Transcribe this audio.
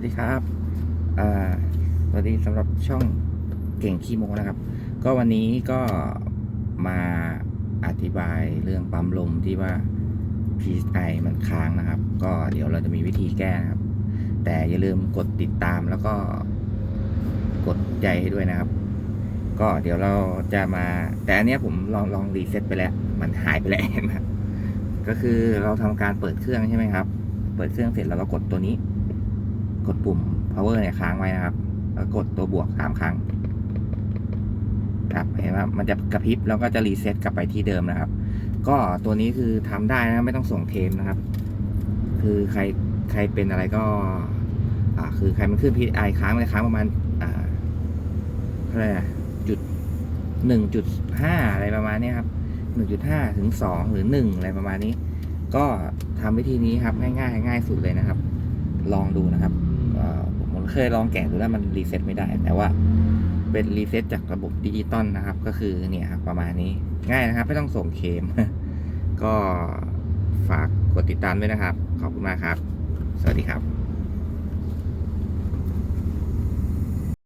วัสดีครับสวัสดีสำหรับช่องเก่งขี้โมนะครับ ก็วันนี้ก็มาอธิบายเรื่องปั๊มลมที่ว่า PSI มันค้างนะครับ ก็เดี๋ยวเราจะมีวิธีแก้นะครับ แต่อย่าลืมกดติดตามแล้วก็กดใจให้ด้วยนะครับ ก็เดี๋ยวเราจะมา แต่อันนี้ผมลองลองรีเซ็ตไปแล้ว มันหายไปแล้วนะก็คือเราทำการเปิดเครื่องใช่ไหมครับ เปิดเครื่องเสร็จแล้วเรากดตัวนี้ กดปุ่ม power เนี่ยค้างไว้นะครับ แล้วกดตัวบวกสามครั้ง ครับเห็นว่ามันจะกระพริบแล้วก็จะรีเซ็ตกลับไปที่เดิมนะครับ ก็ตัวนี้คือทำได้นะไม่ต้องส่งเทมนะครับ คือใครใครเป็นอะไรก็อ่าคือใครมันขึ้นพีไอค้างมันจะค้างประมาณอ่าเท่าไหร่จุดหนึ่งจุดห้าอะไรประมาณนี้ครับหนึ่งจุดห้าถึงสองหรือหนึ่งอะไรประมาณนี้ ก็ทำวิธีนี้ครับง่ายๆง่ายสุดเลยนะครับ ลองดูนะครับ เคยลองแกะดูแล้วมันรีเซ็ตไม่ได้ แต่ว่าเป็นรีเซ็ตจากระบบดิจิตอลนะครับ ก็คือเนี่ยครับประมาณนี้ง่ายนะครับ ไม่ต้องส่งเคม ก็ฝากกดติดตามด้วยนะครับ ขอบคุณมากครับ สวัสดีครับ